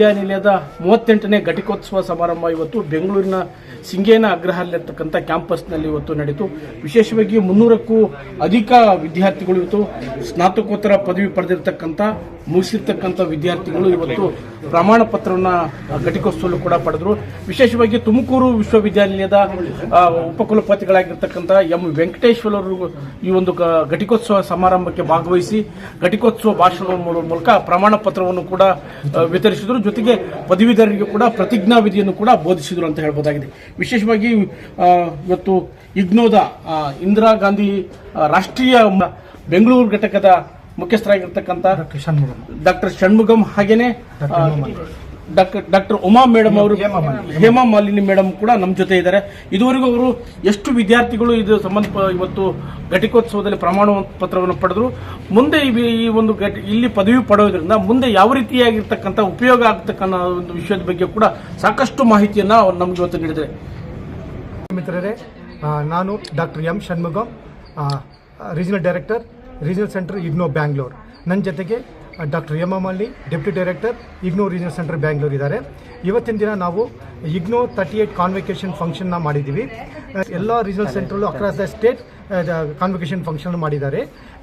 ವಿಶ್ವವಿದ್ಯಾನಿಲಯದ ಮೂವತ್ತೆಂಟನೇ ಘಟಿಕೋತ್ಸವ ಸಮಾರಂಭ ಇವತ್ತು ಬೆಂಗಳೂರಿನ ಸಿಂಗೇನ ಅಗ್ರಹಾರದಲ್ಲಿರ್ತಕ್ಕಂಥ ಕ್ಯಾಂಪಸ್ನಲ್ಲಿ ಇವತ್ತು ನಡೆಯಿತು ವಿಶೇಷವಾಗಿ ಮುನ್ನೂರಕ್ಕೂ ಅಧಿಕ ವಿದ್ಯಾರ್ಥಿಗಳು ಇವತ್ತು ಸ್ನಾತಕೋತ್ತರ ಪದವಿ ಪಡೆದಿರ್ತಕ್ಕಂಥ, ಮುಗಿಸಿರ್ತಕ್ಕಂಥ ವಿದ್ಯಾರ್ಥಿಗಳು ಇವತ್ತು ಪ್ರಮಾಣ ಪತ್ರವನ್ನು ಘಟಿಕೋತ್ಸವಲ್ಲೂ ಕೂಡ ಪಡೆದರು. ವಿಶೇಷವಾಗಿ ತುಮಕೂರು ವಿಶ್ವವಿದ್ಯಾನಿಲಯದ ಉಪಕುಲಪತಿಗಳಾಗಿರ್ತಕ್ಕಂಥ ಎಂ. ವೆಂಕಟೇಶ್ವರ ಅವರು ಈ ಒಂದು ಘಟಿಕೋತ್ಸವ ಸಮಾರಂಭಕ್ಕೆ ಭಾಗವಹಿಸಿ, ಘಟಿಕೋತ್ಸವ ಭಾಷಣ ಮೂಲಕ ಪ್ರಮಾಣ ಪತ್ರವನ್ನು ಕೂಡ ವಿತರಿಸಿದರು. ಜೊತೆಗೆ ಪದವೀಧರರಿಗೆ ಕೂಡ ಪ್ರತಿಜ್ಞಾ ವಿಧಿಯನ್ನು ಕೂಡ ಬೋಧಿಸಿದರು ಅಂತ ಹೇಳ್ಬೋದಾಗಿದೆ. ವಿಶೇಷವಾಗಿ ಇವತ್ತು ಇಗ್ನೋದ ಇಂದಿರಾ ಗಾಂಧಿ ರಾಷ್ಟ್ರೀಯ ಬೆಂಗಳೂರು ಘಟಕದ ಮುಖ್ಯಸ್ಥರಾಗಿರ್ತಕ್ಕಂಥ ಡಾಕ್ಟರ್ ಷಣ್ಮುಗಂ ಹಾಗೇನೆ ಡಾಕ್ಟರ್ ಡಾಕ್ಟರ್ ಉಮಾ ಮೇಡಮ್ ಅವರು ಹೇಮಾ ಮಾಲಿನಿ. ಮೇಡಮ್ ಕೂಡ ನಮ್ಮ ಜೊತೆ ಇದ್ದಾರೆ. ಇದುವರೆಗೂ ಅವರು ಎಷ್ಟು ವಿದ್ಯಾರ್ಥಿಗಳು ಇದು ಸಂಬಂಧ ಇವತ್ತು ಘಟಿಕೋತ್ಸವದಲ್ಲಿ ಪ್ರಮಾಣ ಪತ್ರವನ್ನು ಪಡೆದ್ರು. ಮುಂದೆ ಈ- ಒಂದು ಘಟ- ಇಲ್ಲಿ ಪದವಿ ಪಡೆಯೋದ್ರಿಂದ ಮುಂದೆ ಯಾವ ರೀತಿಯಾಗಿರ್ತಕ್ಕಂಥ ಉಪಯೋಗ ಆಗ್ತಕ್ಕಂಥ ಒಂದು ವಿಷಯದ ಬಗ್ಗೆ ಕೂಡ ಸಾಕಷ್ಟು ಮಾಹಿತಿಯನ್ನು ಅವರು ನಮ್ಮ ಜೊತೆ ನೀಡಿದ್ದಾರೆ. ಮಿತ್ರರೇ ನಾನು doctor M Shanmugam regional director regional centre IGNOU Bangalore. ನನ್ನ ಜೊತೆಗೆ ಡಾಕ್ಟರ್ ಎಂ ಎಂ ಅಲ್ಲಿ deputy director IGNOU regional centre Bangalore ಇದ್ದಾರೆ. ಇವತ್ತಿನ ದಿನ ನಾವು ಇಗ್ನೋ ತರ್ಟಿ ಏಯ್ಟ್ ಕಾನ್ವೆಕೇಶನ್ ಫಂಕ್ಷನ್ನ ಮಾಡಿದ್ದೀವಿ. ಎಲ್ಲ regional ಸೆಂಟ್ರಲ್ಲೂ across the state convocation function ಮಾಡಿದ್ದಾರೆ.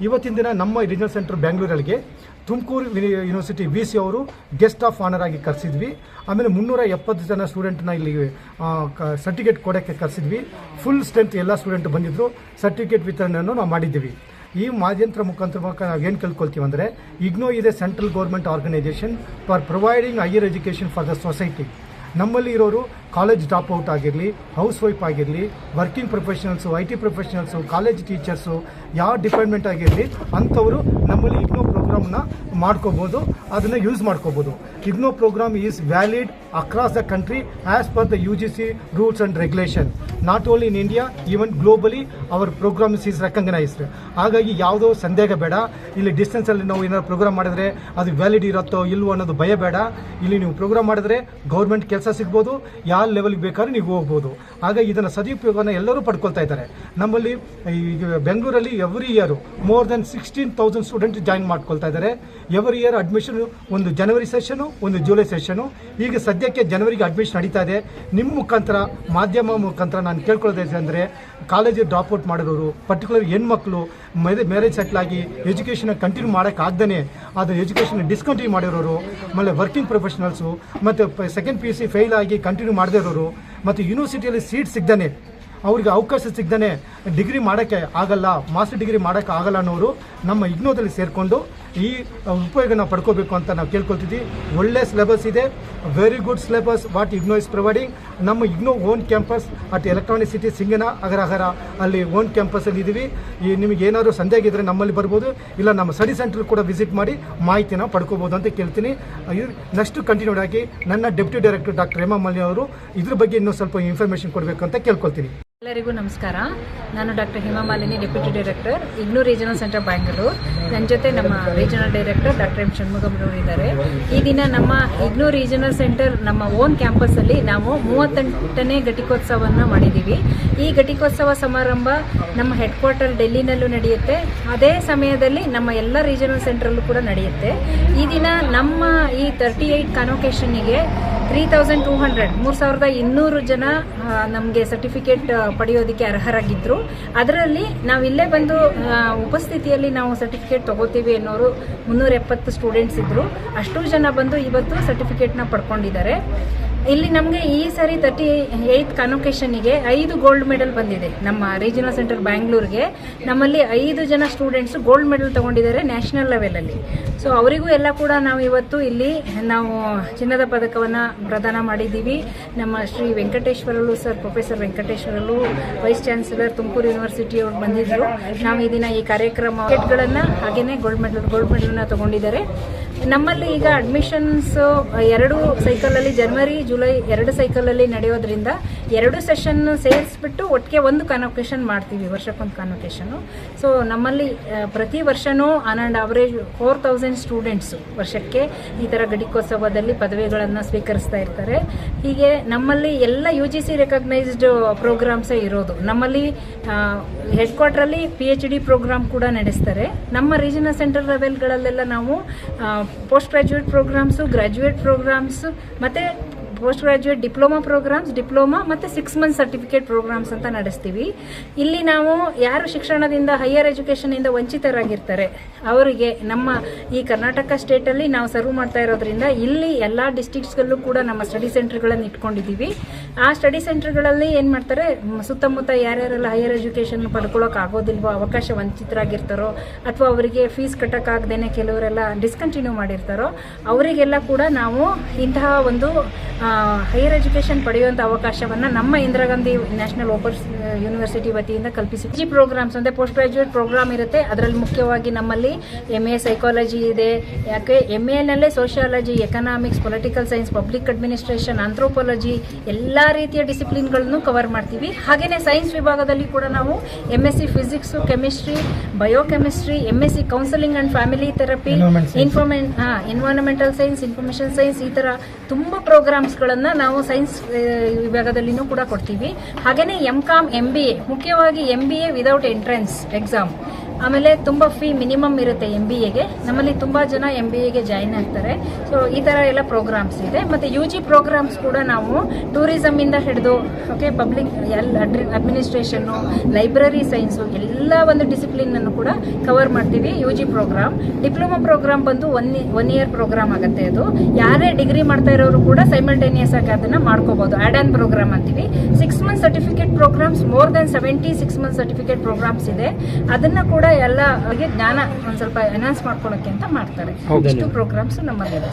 ಇವತ್ತಿನ ದಿನ ನಮ್ಮ ರೀಜನಲ್ ಸೆಂಟರ್ ಬ್ಯಾಂಗ್ಳೂರಲ್ಲಿಗೆ ತುಮಕೂರು ಯೂನಿವರ್ಸಿಟಿ ವಿ ಸಿ ಅವರು ಗೆಸ್ಟ್ ಆಫ್ ಆನರ್ ಆಗಿ ಕರೆಸಿದ್ವಿ. ಆಮೇಲೆ ಮುನ್ನೂರ ಎಪ್ಪತ್ತು ಜನ ಸ್ಟೂಡೆಂಟ್ನ ಇಲ್ಲಿ ಸರ್ಟಿಫಿಕೇಟ್ ಕೊಡೋಕ್ಕೆ ಕರೆಸಿದ್ವಿ. ಫುಲ್ ಸ್ಟ್ರೆಂತ್ ಎಲ್ಲ ಸ್ಟೂಡೆಂಟ್ ಬಂದಿದ್ದರು ಸರ್ಟಿಫಿಕೇಟ್ ವಿತರಣೆಯನ್ನು ನಾವು ಮಾಡಿದ್ದೀವಿ. ಈ ಮಾಧ್ಯಂತ್ರ ಮುಖಾಂತರ ನಾವು ಏನು ಕೇಳ್ಕೊಳ್ತೀವಿ ಅಂದರೆ ಇಗ್ನೋ ಇದೆ central government organisation for providing higher education for the society. ನಮ್ಮಲ್ಲಿ ಇರೋರು ಕಾಲೇಜ್ ಡ್ರಾಪ್ ಔಟ್ ಆಗಿರಲಿ ಹೌಸ್ ವೈಫ್ ಆಗಿರಲಿ, working professionals, I T professionals, college teachers, ಯಾವ ಡಿಪಾರ್ಟ್ಮೆಂಟ್ ಆಗಿರಲಿ, ಅಂಥವರು ನಮ್ಮಲ್ಲಿ ಇಗ್ನೋ ಪ್ರೋಗ್ರಾಮ್ನ ಮಾಡ್ಕೋಬೋದು, ಅದನ್ನು ಯೂಸ್ ಮಾಡ್ಕೋಬೋದು. IGNOU programme is valid across the country as per the U G C rules and regulation. Not only in India, even globally our programmes is recognised. ಹಾಗಾಗಿ ಯಾವುದೋ ಸಂದೇಹ ಬೇಡ. ಇಲ್ಲಿ ಡಿಸ್ಟೆನ್ಸಲ್ಲಿ ನಾವು ಏನಾದ್ರು ಪ್ರೋಗ್ರಾಮ್ ಮಾಡಿದ್ರೆ ಅದು ವ್ಯಾಲಿಡ್ ಇರುತ್ತೋ ಇಲ್ವೋ ಅನ್ನೋದು ಭಯ ಬೇಡ. ಇಲ್ಲಿ ನೀವು ಪ್ರೋಗ್ರಾಮ್ ಮಾಡಿದ್ರೆ ಗೌರ್ಮೆಂಟ್ ಕೆಲಸ ಸಿಗ್ಬೋದು. ಯಾವ ಲೆವೆಲ್ಗೆ ಬೇಕಾದ್ರೂ ನೀವು ಹೋಗ್ಬೋದು. ಹಾಗಾಗಿ ಇದನ್ನು ಸದುಪಯೋಗನ ಎಲ್ಲರೂ ಪಡ್ಕೊಳ್ತಾ ಇದ್ದಾರೆ. ನಮ್ಮಲ್ಲಿ ಈಗ ಬೆಂಗಳೂರಲ್ಲಿ every year more than sixteen thousand student join ಮಾಡ್ಕೊಳ್ತಾ ಇದ್ದಾರೆ. ಎವ್ರಿ ಇಯರ್ ಅಡ್ಮಿಷನ್ ಒಂದು ಜನವರಿ ಸೆಷನು ಒಂದು ಜುಲೈ ಸೆಷನು ಈಗ ಸದ್ಯಕ್ಕೆ ಜನವರಿಗೆ ಅಡ್ಮಿಷನ್ ನಡೀತಾ ಇದೆ. ನಿಮ್ಮ ಮುಖಾಂತರ, ಮಾಧ್ಯಮ ಮುಖಾಂತರ ನಾನು ಕೇಳ್ಕೊಳ್ಳೋದು ಅಂದರೆ ಕಾಲೇಜಿಗೆ ಡ್ರಾಪ್ ಔಟ್ ಮಾಡಿರೋರು ಪರ್ಟಿಕ್ಯುಲರ್ ಹೆಣ್ಮಕ್ಳು ಮ್ಯಾರೇಜ್ ಸೆಟ್ಲಾಗಿ ಆಗಿ ಎಜುಕೇಷನ್ ಕಂಟಿನ್ಯೂ ಮಾಡೋಕ್ಕಾಗ್ದೇ ಅದು ಎಜುಕೇಷನ್ ಡಿಸ್ಕಂಟಿನ್ಯೂ ಮಾಡಿರೋರು, ಆಮೇಲೆ ವರ್ಕಿಂಗ್ ಪ್ರೊಫೆಷನಲ್ಸು ಮತ್ತು second P U C fail ಆಗಿ ಕಂಟಿನ್ಯೂ ಮಾಡದೇ ಇರೋರು, ಮತ್ತು ಯೂನಿವರ್ಸಿಟಿಯಲ್ಲಿ ಸೀಟ್ ಸಿಗ್ದಾನೆ. ಅವ್ರಿಗೆ ಅವಕಾಶ ಸಿಗ್ದೇ ಡಿಗ್ರಿ ಮಾಡೋಕ್ಕೆ ಆಗಲ್ಲ, ಮಾಸ್ಟರ್ ಡಿಗ್ರಿ ಮಾಡೋಕ್ಕೆ ಆಗಲ್ಲ ಅನ್ನೋರು ನಮ್ಮ ಇಗ್ನೋದಲ್ಲಿ ಸೇರಿಕೊಂಡು ಈ ಉಪಯೋಗನ ಪಡ್ಕೋಬೇಕು ಅಂತ ನಾವು ಕೇಳ್ಕೊಳ್ತಿದ್ವಿ. ಒಳ್ಳೆ ಸಿಲೆಬಸ್ ಇದೆ very good syllabus what IGNOU is providing ನಮ್ಮ IGNOU own campus at electronic city ಸಿಂಗನ ಅಗರ ಅಗರ ಅಲ್ಲಿ ಓನ್ ಕ್ಯಾಂಪಸಲ್ಲಿ ಇದ್ದೀವಿ ಈ, ನಿಮಗೆ ಏನಾದರೂ ಸಂದೇಹ ಇದ್ದರೆ ನಮ್ಮಲ್ಲಿ ಬರ್ಬೋದು. ಇಲ್ಲ, ನಮ್ಮ ಸ್ಟಡಿ ಸೆಂಟರ್ ಕೂಡ ವಿಸಿಟ್ ಮಾಡಿ ಮಾಹಿತಿನ ಪಡ್ಕೋಬೋದು ಅಂತ ಕೇಳ್ತೀನಿ. ನೆಕ್ಸ್ಟ್ ಕಂಟಿನ್ಯೂಡ್ ಆಗಿ ನನ್ನ deputy director doctor Hema Malya ಅವರು ಇದ್ರ ಬಗ್ಗೆ ಇನ್ನೂ ಸ್ವಲ್ಪ ಇನ್ಫಾರ್ಮೇಷನ್ ಕೊಡಬೇಕು ಅಂತ ಕೇಳ್ಕೊಳ್ತೀನಿ. ಎಲ್ಲರಿಗೂ ನಮಸ್ಕಾರ. ನಾನು doctor Hemamalini deputy director, IGNOU regional centre Bangalore. ನನ್ನ ಜೊತೆ ನಮ್ಮ ರೀಜನಲ್ ಡೈರೆಕ್ಟರ್ ಡಾಕ್ಟರ್ ಎಂ ಷಣ್ಮುಗಮ್ರವರು ಇದ್ದಾರೆ ಈ ದಿನ ನಮ್ಮ ಇಗ್ನೂ ರೀಜನಲ್ ಸೆಂಟರ್, ನಮ್ಮ ಓನ್ ಕ್ಯಾಂಪಸ್ಸಲ್ಲಿ ನಾವು ಮೂವತ್ತೆಂಟನೇ ಘಟಿಕೋತ್ಸವವನ್ನು ಮಾಡಿದ್ದೀವಿ. ಈ ಘಟಿಕೋತ್ಸವ ಸಮಾರಂಭ ನಮ್ಮ ಹೆಡ್ ಕ್ವಾರ್ಟರ್ ಡೆಲ್ಲಿನಲ್ಲೂ ನಡೆಯುತ್ತೆ. ಅದೇ ಸಮಯದಲ್ಲಿ ನಮ್ಮ ಎಲ್ಲ ರೀಜನಲ್ ಸೆಂಟ್ರಲ್ಲೂ ಕೂಡ ನಡೆಯುತ್ತೆ. ಈ ದಿನ ನಮ್ಮ ಈ ತರ್ಟಿ ಏಯ್ಟ್ ಕಾನ್ವೊಕೇಶನ್ನಿಗೆ ತ್ರೀ ತೌಸಂಡ್ ಟೂ ಹಂಡ್ರೆಡ್ ಮೂರು ಸಾವಿರದ ಇನ್ನೂರು ಜನ ನಮಗೆ ಸರ್ಟಿಫಿಕೇಟ್ ಪಡೆಯೋದಕ್ಕೆ ಅರ್ಹರಾಗಿದ್ದರು ಅದರಲ್ಲಿ ನಾವು ಇಲ್ಲೇ ಬಂದು ಉಪಸ್ಥಿತಿಯಲ್ಲಿ ನಾವು ಸರ್ಟಿಫಿಕೇಟ್ ತಗೋತೀವಿ ಅನ್ನೋರು ಮುನ್ನೂರ ಎಪ್ಪತ್ತು ಸ್ಟೂಡೆಂಟ್ಸ್ ಇದ್ದರು ಅಷ್ಟು ಜನ ಬಂದು ಇವತ್ತು ಸರ್ಟಿಫಿಕೇಟ್ನ ಪಡ್ಕೊಂಡಿದ್ದಾರೆ. ಇಲ್ಲಿ ನಮಗೆ ಈ ಸಾರಿ ತರ್ಟಿ ಏಯ್ತ್ ಕನ್ವೊಕೇಶನ್ಗೆ ಐದು ಗೋಲ್ಡ್ ಮೆಡಲ್ ಬಂದಿದೆ. ನಮ್ಮ ರೀಜನಲ್ ಸೆಂಟರ್ ಬ್ಯಾಂಗ್ಳೂರ್ಗೆ ನಮ್ಮಲ್ಲಿ ಐದು ಜನ ಸ್ಟೂಡೆಂಟ್ಸ್ ಗೋಲ್ಡ್ ಮೆಡಲ್ ತಗೊಂಡಿದ್ದಾರೆ ನ್ಯಾಷನಲ್ ಲೆವೆಲಲ್ಲಿ ಸೊ ಅವರಿಗೂ ಎಲ್ಲ ಕೂಡ ನಾವು ಇವತ್ತು ಇಲ್ಲಿ ನಾವು ಚಿನ್ನದ ಪದಕವನ್ನು ಪ್ರದಾನ ಮಾಡಿದ್ದೀವಿ. ನಮ್ಮ Shri Venkateshwarlu sir professor Venkateshwarlu vice chancellor Tumakuru university ಅವ್ರು ಬಂದಿದ್ದರು ನಾವು ಈ ದಿನ ಈ ಕಾರ್ಯಕ್ರಮ ಹಾಗೆಯೇ ಗೋಲ್ಡ್ ಮೆಡಲ್ ಗೋಲ್ಡ್ ಮೆಡಲ್ನ ತಗೊಂಡಿದ್ದಾರೆ. ನಮ್ಮಲ್ಲಿ ಈಗ ಅಡ್ಮಿಷನ್ಸ್ ಎರಡು ಸೈಕಲಲ್ಲಿ ಜನವರಿ ಜುಲೈ ಎರಡು ಸೈಕಲಲ್ಲಿ ನಡೆಯೋದ್ರಿಂದ ಎರಡು ಸೆಷನ್ ಸೇರಿಸ್ಬಿಟ್ಟು ಒಟ್ಟಿಗೆ ಒಂದು ಕಾನ್ವೊಕೇಶನ್ ಮಾಡ್ತೀವಿ, ವರ್ಷಕ್ಕೊಂದು ಕಾನ್ವೊಕೇಶನು ಸೊ ನಮ್ಮಲ್ಲಿ ಪ್ರತಿ ವರ್ಷನೂ on and average four thousand students ವರ್ಷಕ್ಕೆ ಈ ಥರ ಘಟಿಕೋತ್ಸವದಲ್ಲಿ ಪದವಿಗಳನ್ನು ಸ್ವೀಕರಿಸ್ತಾ ಇರ್ತಾರೆ. ಹೀಗೆ ನಮ್ಮಲ್ಲಿ ಎಲ್ಲ ಯು ಜಿ ಸಿ ರೆಕಗ್ನೈಸ್ಡ್ ಪ್ರೋಗ್ರಾಮ್ಸೇ ಇರೋದು. ನಮ್ಮಲ್ಲಿ ಹೆಡ್ ಕ್ವಾರ್ಟ್ರಲ್ಲಿ ಪಿ ಎಚ್ ಡಿ ಪ್ರೋಗ್ರಾಮ್ ಕೂಡ ನಡೆಸ್ತಾರೆ. ನಮ್ಮ ರೀಜನಲ್ ಸೆಂಟರ್ ಲೆವೆಲ್ಗಳಲ್ಲೆಲ್ಲ ನಾವು post graduate programmes graduate programmes ಮತ್ತು post graduate diploma programmes diploma ಮತ್ತು ಸಿಕ್ಸ್ ಮಂತ್ ಸರ್ಟಿಫಿಕೇಟ್ ಪ್ರೋಗ್ರಾಮ್ಸ್ ಅಂತ ನಡೆಸ್ತೀವಿ. ಇಲ್ಲಿ ನಾವು ಯಾರು ಶಿಕ್ಷಣದಿಂದ ಹೈಯರ್ ಎಜುಕೇಷನಿಂದ ವಂಚಿತರಾಗಿರ್ತಾರೆ, ಅವರಿಗೆ ನಮ್ಮ ಈ ಕರ್ನಾಟಕ ಸ್ಟೇಟಲ್ಲಿ ನಾವು ಸರ್ವ್ ಮಾಡ್ತಾ ಇರೋದ್ರಿಂದ ಇಲ್ಲಿ ಎಲ್ಲ ಡಿಸ್ಟಿಕ್ಸ್ಗಳಲ್ಲೂ ಕೂಡ ನಮ್ಮ ಸ್ಟಡಿ ಸೆಂಟರ್ಗಳನ್ನು ಇಟ್ಕೊಂಡಿದ್ದೀವಿ. ಆ ಸ್ಟಡಿ ಸೆಂಟರ್ಗಳಲ್ಲಿ ಏನು ಮಾಡ್ತಾರೆ ಸುತ್ತಮುತ್ತ ಯಾರ್ಯಾರೆಲ್ಲ ಹೈಯರ್ ಎಜುಕೇಷನ್ ಪಡ್ಕೊಳ್ಳೋಕೆ ಆಗೋದಿಲ್ವೋ, ಅವಕಾಶ ವಂಚಿತರಾಗಿರ್ತಾರೋ, ಅಥವಾ ಅವರಿಗೆ ಫೀಸ್ ಕಟ್ಟೋಕ್ಕಾಗ್ದೇ ಕೆಲವರೆಲ್ಲ ಡಿಸ್ಕಂಟಿನ್ಯೂ ಮಾಡಿರ್ತಾರೋ, ಅವರಿಗೆಲ್ಲ ಕೂಡ ನಾವು ಇಂತಹ ಒಂದು ಹೈಯರ್ ಎಜುಕೇಶನ್ ಪಡೆಯುವಂಥ ಅವಕಾಶವನ್ನು ನಮ್ಮ Indira Gandhi national open university ವತಿಯಿಂದ ಕಲ್ಪಿಸಿ. ಜಿ ಪ್ರೋಗ್ರಾಮ್ಸ್ ಅಂದರೆ ಪೋಸ್ಟ್ ಗ್ರಾಜ್ಯುಯೇಟ್ ಪ್ರೋಗ್ರಾಮ್ ಇರುತ್ತೆ. ಅದರಲ್ಲಿ ಮುಖ್ಯವಾಗಿ ನಮ್ಮಲ್ಲಿ ಎಂ ಎ ಸೈಕಾಲಜಿ ಇದೆ. ಯಾಕೆ? M ಎನಲ್ಲೇ sociology economics political science public administration anthropology ಎಲ್ಲ ರೀತಿಯ ಡಿಸಿಪ್ಲಿನ್ಗಳನ್ನು ಕವರ್ ಮಾಡ್ತೀವಿ. ಹಾಗೆಯೇ ಸೈನ್ಸ್ ವಿಭಾಗದಲ್ಲಿ ಕೂಡ ನಾವು M S C physics chemistry biochemistry M S C counselling and family therapy informant ಹಾಂ ಎನ್ವೈರನ್ಮೆಂಟಲ್ ಸೈನ್ಸ್ ಇನ್ಫಾರ್ಮೇಷನ್ ಸೈನ್ಸ್ ಈ ಥರ ತುಂಬ ಪ್ರೋಗ್ರಾಮ್ಸ್ಗಳನ್ನು ನಾವು ಸೈನ್ಸ್ ವಿಭಾಗದಲ್ಲಿನೂ ಕೂಡ ಕೊಡ್ತೀವಿ. ಹಾಗೆಯೇ M com M B A ಮುಖ್ಯವಾಗಿ M B A without entrance exam ಆಮೇಲೆ ತುಂಬ ಫೀ ಮಿನಿಮಮ್ ಇರುತ್ತೆ ಎಂ ಬಿ ಎಗೆ ನಮ್ಮಲ್ಲಿ ತುಂಬ ಜನ ಎಂ ಬಿ ಎಗೆ ಜಾಯಿನ್ ಆಗ್ತಾರೆ. ಸೊ ಈ ಥರ ಎಲ್ಲ ಪ್ರೋಗ್ರಾಮ್ಸ್ ಇದೆ. ಮತ್ತು ಯು ಜಿ ಪ್ರೋಗ್ರಾಮ್ಸ್ ಕೂಡ ನಾವು ಟೂರಿಸಮಿಂದ ಹಿಡಿದು ಓಕೆ ಪಬ್ಲಿಕ್ ಎಲ್ ಅಡ್ಮಿನಿಸ್ಟ್ರೇಷನ್ನು ಲೈಬ್ರರಿ ಸೈನ್ಸು ಎಲ್ಲ ಒಂದು ಡಿಸಿಪ್ಲಿನನ್ನು ಕೂಡ ಕವರ್ ಮಾಡ್ತೀವಿ U G programme diploma programme ಬಂದು ಒನ್ ಒನ್ ಇಯರ್ ಪ್ರೋಗ್ರಾಮ್ ಆಗುತ್ತೆ ಅದು. ಯಾರೇ ಡಿಗ್ರಿ ಮಾಡ್ತಾ ಇರೋರು ಕೂಡ ಸೈಮಲ್ಟೇನಿಯಸ್ ಆಗಿ ಅದನ್ನು ಮಾಡ್ಕೋಬೋದು. ಆಡ್ ಆನ್ ಪ್ರೋಗ್ರಾಮ್ ಅಂತೀವಿ. Six month certificate programmes more than seventy six month certificate programmes ಇದೆ. ಅದನ್ನ ಕೂಡ ಎಲ್ಲ ಅವ್ರಿಗೆ ಜ್ಞಾನ ಒಂದ್ ಸ್ವಲ್ಪ ಎನ್ಹಾನ್ಸ್ ಮಾಡ್ಕೊಳಕ್ಕೆ ಅಂತ ಮಾಡ್ತಾರೆ. ಇಷ್ಟು ಪ್ರೋಗ್ರಾಮ್ಸ್ ನಮ್ಮಲ್ಲಿದೆ